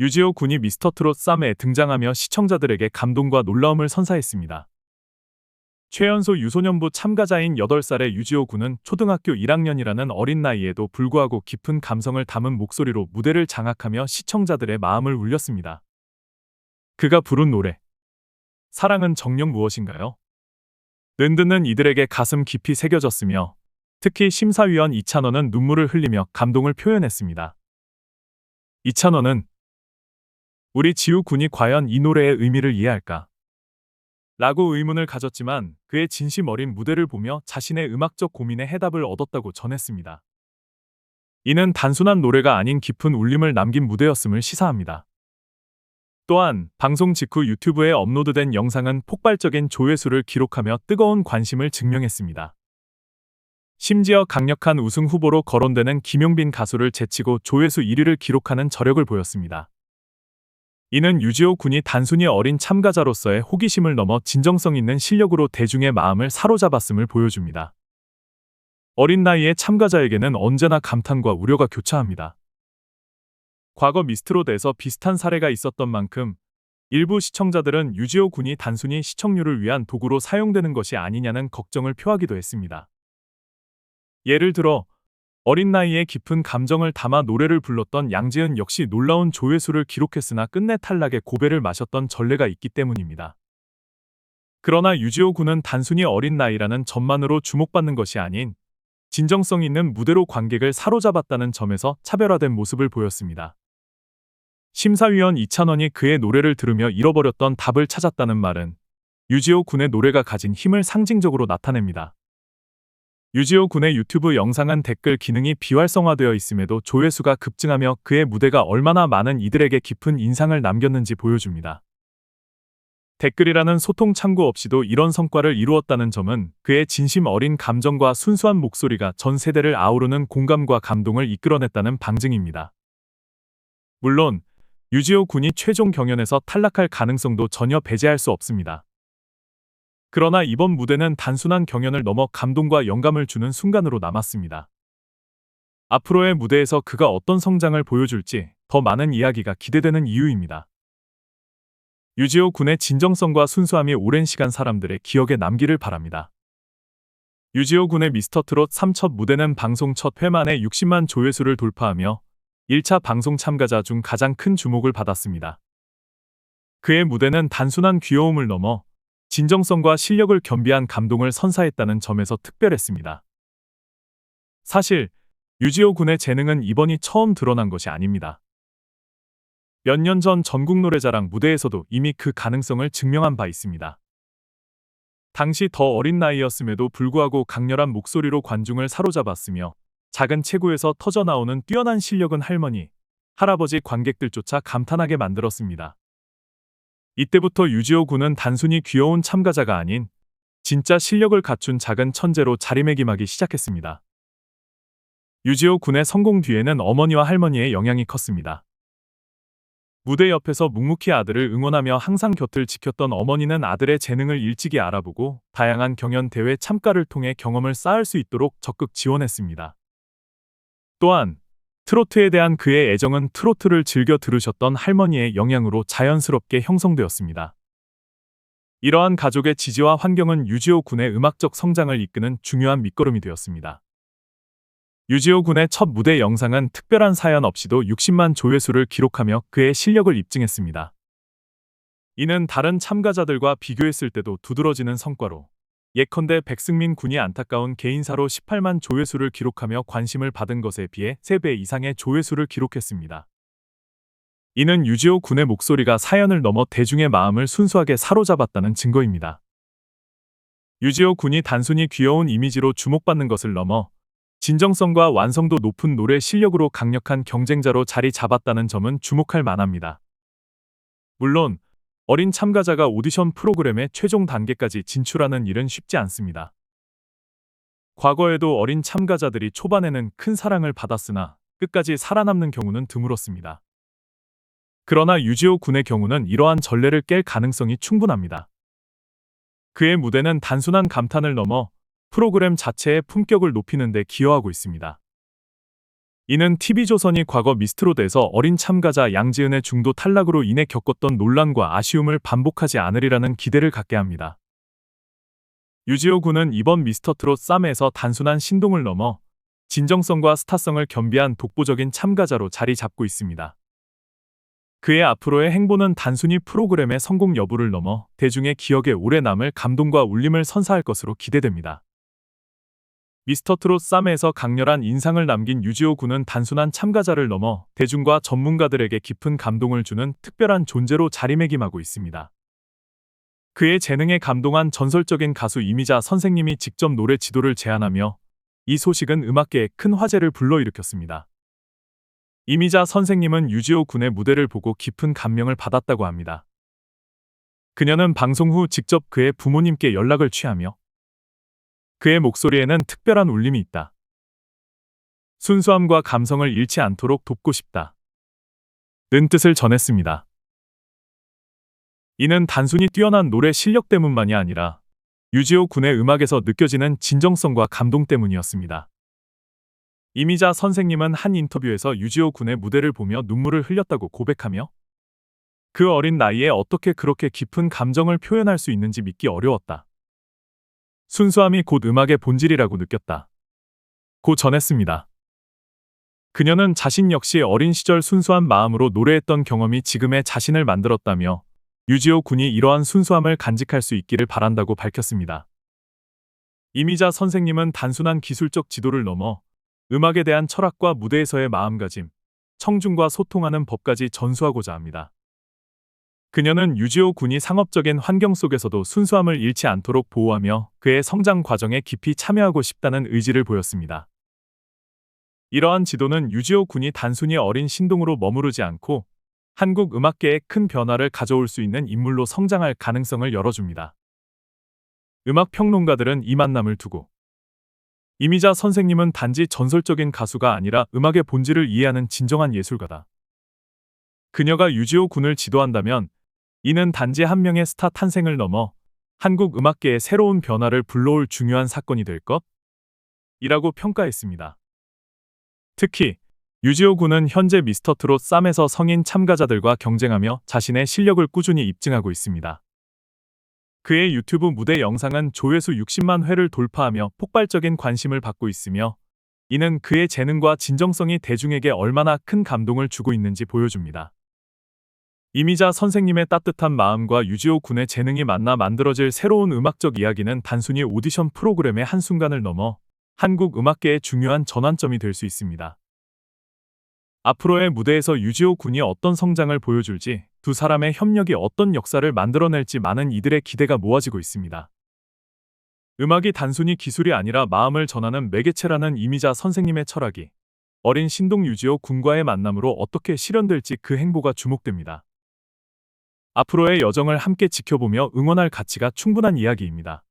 유지호 군이 미스터 트롯 쌈에 등장하며 시청자들에게 감동과 놀라움을 선사했습니다. 최연소 유소년부 참가자인 8살의 유지호 군은 초등학교 1학년이라는 어린 나이에도 불구하고 깊은 감성을 담은 목소리로 무대를 장악하며 시청자들의 마음을 울렸습니다. 그가 부른 노래. 사랑은 정녕 무엇인가요? 는 듣는 이들에게 가슴 깊이 새겨졌으며 특히 심사위원 이찬원은 눈물을 흘리며 감동을 표현했습니다. 이찬원은 우리 지우 군이 과연 이 노래의 의미를 이해할까? 라고 의문을 가졌지만 그의 진심 어린 무대를 보며 자신의 음악적 고민에 해답을 얻었다고 전했습니다. 이는 단순한 노래가 아닌 깊은 울림을 남긴 무대였음을 시사합니다. 또한 방송 직후 유튜브에 업로드된 영상은 폭발적인 조회수를 기록하며 뜨거운 관심을 증명했습니다. 심지어 강력한 우승 후보로 거론되는 김용빈 가수를 제치고 조회수 1위를 기록하는 저력을 보였습니다. 이는 유지호 군이 단순히 어린 참가자로서의 호기심을 넘어 진정성 있는 실력으로 대중의 마음을 사로잡았음을 보여줍니다. 어린 나이의 참가자에게는 언제나 감탄과 우려가 교차합니다. 과거 미스트롯에서 비슷한 사례가 있었던 만큼 일부 시청자들은 유지호 군이 단순히 시청률을 위한 도구로 사용되는 것이 아니냐는 걱정을 표하기도 했습니다. 예를 들어 어린 나이에 깊은 감정을 담아 노래를 불렀던 양지은 역시 놀라운 조회수를 기록했으나 끝내 탈락의 고배를 마셨던 전례가 있기 때문입니다. 그러나 유지호 군은 단순히 어린 나이라는 점만으로 주목받는 것이 아닌 진정성 있는 무대로 관객을 사로잡았다는 점에서 차별화된 모습을 보였습니다. 심사위원 이찬원이 그의 노래를 들으며 잃어버렸던 답을 찾았다는 말은 유지호 군의 노래가 가진 힘을 상징적으로 나타냅니다. 유지호 군의 유튜브 영상은 댓글 기능이 비활성화되어 있음에도 조회수가 급증하며 그의 무대가 얼마나 많은 이들에게 깊은 인상을 남겼는지 보여줍니다. 댓글이라는 소통 창구 없이도 이런 성과를 이루었다는 점은 그의 진심 어린 감정과 순수한 목소리가 전 세대를 아우르는 공감과 감동을 이끌어냈다는 방증입니다. 물론 유지호 군이 최종 경연에서 탈락할 가능성도 전혀 배제할 수 없습니다. 그러나 이번 무대는 단순한 경연을 넘어 감동과 영감을 주는 순간으로 남았습니다. 앞으로의 무대에서 그가 어떤 성장을 보여줄지 더 많은 이야기가 기대되는 이유입니다. 유지호 군의 진정성과 순수함이 오랜 시간 사람들의 기억에 남기를 바랍니다. 유지호 군의 미스터 트롯 3첫 무대는 방송 첫 회 만에 60만 조회수를 돌파하며 1차 방송 참가자 중 가장 큰 주목을 받았습니다. 그의 무대는 단순한 귀여움을 넘어 진정성과 실력을 겸비한 감동을 선사했다는 점에서 특별했습니다. 사실 유지호 군의 재능은 이번이 처음 드러난 것이 아닙니다. 몇 년 전 전국 노래자랑 무대에서도 이미 그 가능성을 증명한 바 있습니다. 당시 더 어린 나이였음에도 불구하고 강렬한 목소리로 관중을 사로잡았으며 작은 체구에서 터져 나오는 뛰어난 실력은 할머니, 할아버지 관객들조차 감탄하게 만들었습니다. 이때부터 유지호 군은 단순히 귀여운 참가자가 아닌 진짜 실력을 갖춘 작은 천재로 자리매김하기 시작했습니다. 유지호 군의 성공 뒤에는 어머니와 할머니의 영향이 컸습니다. 무대 옆에서 묵묵히 아들을 응원하며 항상 곁을 지켰던 어머니는 아들의 재능을 일찍이 알아보고 다양한 경연 대회 참가를 통해 경험을 쌓을 수 있도록 적극 지원했습니다. 또한 트로트에 대한 그의 애정은 트로트를 즐겨 들으셨던 할머니의 영향으로 자연스럽게 형성되었습니다. 이러한 가족의 지지와 환경은 유지호 군의 음악적 성장을 이끄는 중요한 밑거름이 되었습니다. 유지호 군의 첫 무대 영상은 특별한 사연 없이도 60만 조회수를 기록하며 그의 실력을 입증했습니다. 이는 다른 참가자들과 비교했을 때도 두드러지는 성과로 예컨대 백승민 군이 안타까운 개인사로 18만 조회수를 기록하며 관심을 받은 것에 비해 3배 이상의 조회수를 기록했습니다. 이는 유지호 군의 목소리가 사연을 넘어 대중의 마음을 순수하게 사로잡았다는 증거입니다. 유지호 군이 단순히 귀여운 이미지로 주목받는 것을 넘어 진정성과 완성도 높은 노래 실력으로 강력한 경쟁자로 자리 잡았다는 점은 주목할 만합니다. 물론 어린 참가자가 오디션 프로그램의 최종 단계까지 진출하는 일은 쉽지 않습니다. 과거에도 어린 참가자들이 초반에는 큰 사랑을 받았으나 끝까지 살아남는 경우는 드물었습니다. 그러나 유지호 군의 경우는 이러한 전례를 깰 가능성이 충분합니다. 그의 무대는 단순한 감탄을 넘어 프로그램 자체의 품격을 높이는 데 기여하고 있습니다. 이는 TV조선이 과거 미스트롯에서 어린 참가자 양지은의 중도 탈락으로 인해 겪었던 논란과 아쉬움을 반복하지 않으리라는 기대를 갖게 합니다. 유지호 군은 이번 미스터트롯 쌈에서 단순한 신동을 넘어 진정성과 스타성을 겸비한 독보적인 참가자로 자리 잡고 있습니다. 그의 앞으로의 행보는 단순히 프로그램의 성공 여부를 넘어 대중의 기억에 오래 남을 감동과 울림을 선사할 것으로 기대됩니다. 미스터트롯 쌈에서 강렬한 인상을 남긴 유지호 군은 단순한 참가자를 넘어 대중과 전문가들에게 깊은 감동을 주는 특별한 존재로 자리매김하고 있습니다. 그의 재능에 감동한 전설적인 가수 이미자 선생님이 직접 노래 지도를 제안하며 이 소식은 음악계에 큰 화제를 불러일으켰습니다. 이미자 선생님은 유지호 군의 무대를 보고 깊은 감명을 받았다고 합니다. 그녀는 방송 후 직접 그의 부모님께 연락을 취하며 그의 목소리에는 특별한 울림이 있다. 순수함과 감성을 잃지 않도록 돕고 싶다. 는 뜻을 전했습니다. 이는 단순히 뛰어난 노래 실력 때문만이 아니라 유지호 군의 음악에서 느껴지는 진정성과 감동 때문이었습니다. 이미자 선생님은 한 인터뷰에서 유지호 군의 무대를 보며 눈물을 흘렸다고 고백하며 그 어린 나이에 어떻게 그렇게 깊은 감정을 표현할 수 있는지 믿기 어려웠다. 순수함이 곧 음악의 본질이라고 느꼈다. 고 전했습니다. 그녀는 자신 역시 어린 시절 순수한 마음으로 노래했던 경험이 지금의 자신을 만들었다며 유지호 군이 이러한 순수함을 간직할 수 있기를 바란다고 밝혔습니다. 이미자 선생님은 단순한 기술적 지도를 넘어 음악에 대한 철학과 무대에서의 마음가짐, 청중과 소통하는 법까지 전수하고자 합니다. 그녀는 유지호 군이 상업적인 환경 속에서도 순수함을 잃지 않도록 보호하며 그의 성장 과정에 깊이 참여하고 싶다는 의지를 보였습니다. 이러한 지도는 유지호 군이 단순히 어린 신동으로 머무르지 않고 한국 음악계에 큰 변화를 가져올 수 있는 인물로 성장할 가능성을 열어줍니다. 음악 평론가들은 이 만남을 두고 이미자 선생님은 단지 전설적인 가수가 아니라 음악의 본질을 이해하는 진정한 예술가다. 그녀가 유지호 군을 지도한다면 이는 단지 한 명의 스타 탄생을 넘어 한국 음악계에 새로운 변화를 불러올 중요한 사건이 될 것? 이라고 평가했습니다. 특히 유지호 군은 현재 미스터트롯 쌈에서 성인 참가자들과 경쟁하며 자신의 실력을 꾸준히 입증하고 있습니다. 그의 유튜브 무대 영상은 조회수 60만 회를 돌파하며 폭발적인 관심을 받고 있으며 이는 그의 재능과 진정성이 대중에게 얼마나 큰 감동을 주고 있는지 보여줍니다. 이미자 선생님의 따뜻한 마음과 유지호 군의 재능이 만나 만들어질 새로운 음악적 이야기는 단순히 오디션 프로그램의 한순간을 넘어 한국 음악계의 중요한 전환점이 될 수 있습니다. 앞으로의 무대에서 유지호 군이 어떤 성장을 보여줄지 두 사람의 협력이 어떤 역사를 만들어낼지 많은 이들의 기대가 모아지고 있습니다. 음악이 단순히 기술이 아니라 마음을 전하는 매개체라는 이미자 선생님의 철학이 어린 신동 유지호 군과의 만남으로 어떻게 실현될지 그 행보가 주목됩니다. 앞으로의 여정을 함께 지켜보며 응원할 가치가 충분한 이야기입니다.